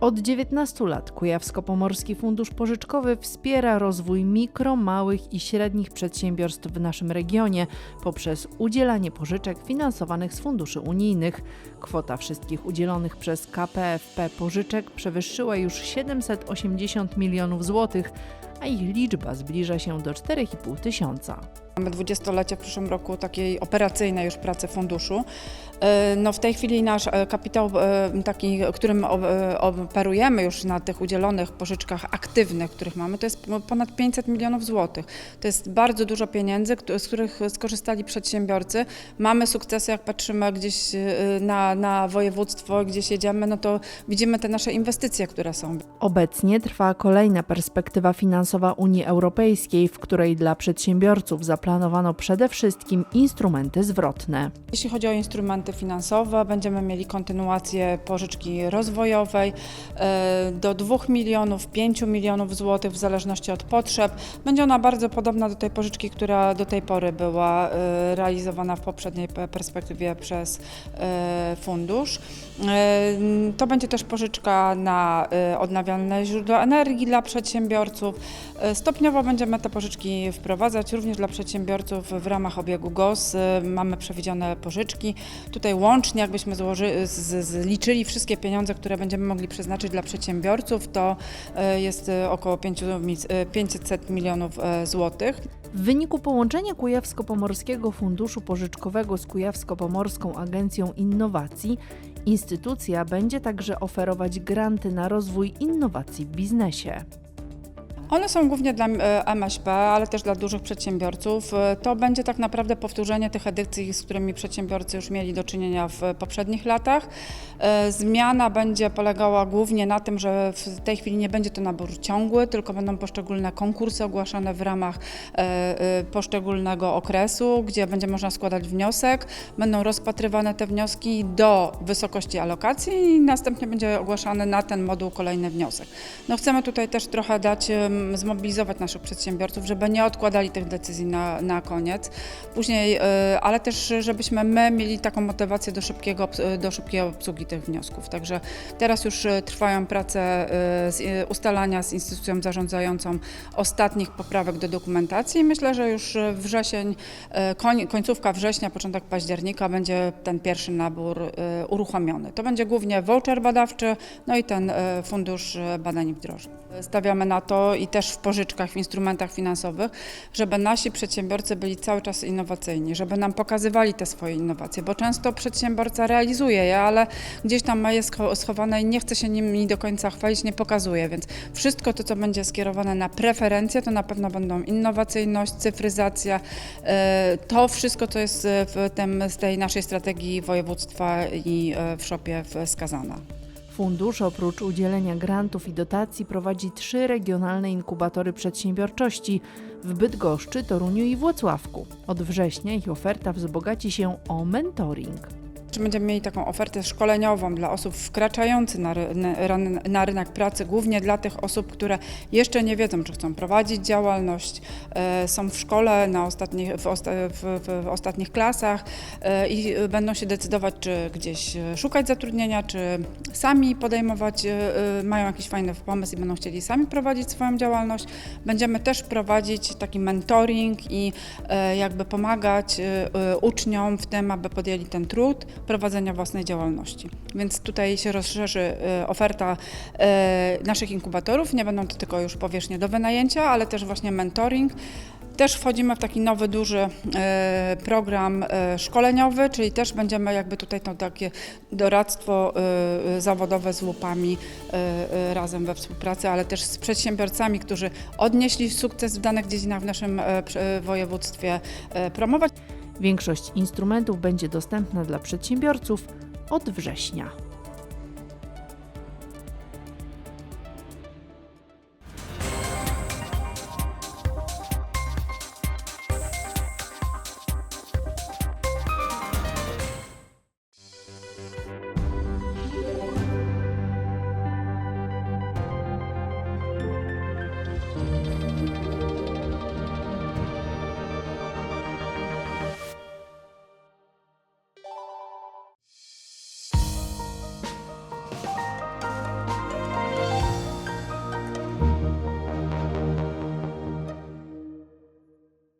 Od 19 lat Kujawsko-Pomorski Fundusz Pożyczkowy wspiera rozwój mikro, małych i średnich przedsiębiorstw w naszym regionie poprzez udzielanie pożyczek finansowanych z funduszy unijnych. Kwota wszystkich udzielonych przez KPFP pożyczek przewyższyła już 780 milionów złotych, a ich liczba zbliża się do 4,5 tysiąca. Mamy dwudziestolecie w przyszłym roku takiej operacyjnej już pracy funduszu. E, No w tej chwili nasz e, kapitał e, taki, którym operujemy już na tych udzielonych pożyczkach aktywnych, których mamy, to jest ponad 500 milionów złotych. To jest bardzo dużo pieniędzy, z których skorzystali przedsiębiorcy. Mamy sukcesy, jak patrzymy gdzieś na, na województwo, gdzieś jedziemy, no to widzimy te nasze inwestycje, które są. Obecnie trwa kolejna perspektywa finansowa Unii Europejskiej, w której dla przedsiębiorców zaplanowano przede wszystkim instrumenty zwrotne. Jeśli chodzi o instrumenty finansowe, będziemy mieli kontynuację pożyczki rozwojowej e, do 2 milionów, 5 milionów złotych w zależności od potrzeb. Będzie ona bardzo podobna do tej pożyczki, która do tej pory była e, realizowana w poprzedniej pe- perspektywie przez e, fundusz. To będzie też pożyczka na odnawialne źródła energii dla przedsiębiorców. Stopniowo będziemy te pożyczki wprowadzać również dla przedsiębiorców w ramach obiegu GOS. E, Mamy przewidziane pożyczki. Tutaj łącznie, jakbyśmy złoży, z, zliczyli wszystkie pieniądze, które będziemy mogli przeznaczyć dla przedsiębiorców, to e, jest e, około 5 mi- e, 500 milionów złotych. W wyniku połączenia Kujawsko-Pomorskiego Funduszu Pożyczkowego z Kujawsko-Pomorską Agencją Innowacji, instytucja będzie także oferować granty na rozwój innowacji w biznesie. One są głównie dla e, MŚP, ale też dla dużych przedsiębiorców. E, To będzie tak naprawdę powtórzenie tych edycji, z którymi przedsiębiorcy już mieli do czynienia w poprzednich latach. E, Zmiana będzie polegała głównie na tym, że w tej chwili nie będzie to nabór ciągły, tylko będą poszczególne konkursy ogłaszane w ramach poszczególnego okresu, gdzie będzie można składać wniosek. Będą rozpatrywane te wnioski do wysokości alokacji i następnie będzie ogłaszany na ten moduł kolejny wniosek. No chcemy tutaj też trochę dać, zmobilizować naszych przedsiębiorców, żeby nie odkładali tych decyzji na, na koniec. Później, e, ale też, żebyśmy my mieli taką motywację do, szybkiego, do szybkiej obsługi tych wniosków. Także teraz już e, trwają prace e, z, ustalania z instytucją zarządzającą ostatnich poprawek do dokumentacji. Myślę, że już wrzesień, koń, końcówka września, początek października będzie ten pierwszy nabór uruchomiony. To będzie głównie voucher badawczy, no i ten fundusz badań i wdrożeń. Stawiamy na to i też w pożyczkach, w instrumentach finansowych, żeby nasi przedsiębiorcy byli cały czas innowacyjni, żeby nam pokazywali te swoje innowacje, bo często przedsiębiorca realizuje je, ale gdzieś tam ma je scho- schowane i nie chce się nimi do końca chwalić, nie pokazuje, więc wszystko to, co będzie skierowane na preferencje, to na pewno będą innowacyjność, cyfryzacja, e, to wszystko, co jest w tym, z tej naszej strategii województwa i e, w szopie wskazane. Fundusz oprócz udzielenia grantów i dotacji prowadzi trzy regionalne inkubatory przedsiębiorczości w Bydgoszczy, Toruniu i Włocławku. Od września ich oferta wzbogaci się o mentoring. Czy będziemy mieli taką ofertę szkoleniową dla osób wkraczających na, na, ry- na rynek pracy, głównie dla tych osób, które jeszcze nie wiedzą, czy chcą prowadzić działalność, e, są w szkole na ostatnich, w, osta, w, w, ostatnich klasach e, i będą się decydować, czy gdzieś szukać zatrudnienia, czy sami podejmować, e, mają jakiś fajny pomysł i będą chcieli sami prowadzić swoją działalność. Będziemy też prowadzić taki mentoring i jakby pomagać uczniom w tym, aby podjęli ten trud prowadzenia własnej działalności. Więc tutaj się rozszerzy e, oferta e, naszych inkubatorów. Nie będą to tylko już powierzchnie do wynajęcia, ale też właśnie mentoring. Też wchodzimy w taki nowy, duży e, program szkoleniowy, czyli też będziemy jakby tutaj to takie doradztwo zawodowe z łupami razem we współpracy, ale też z przedsiębiorcami, którzy odnieśli sukces w danych dziedzinach w naszym województwie promować. Większość instrumentów będzie dostępna dla przedsiębiorców od września.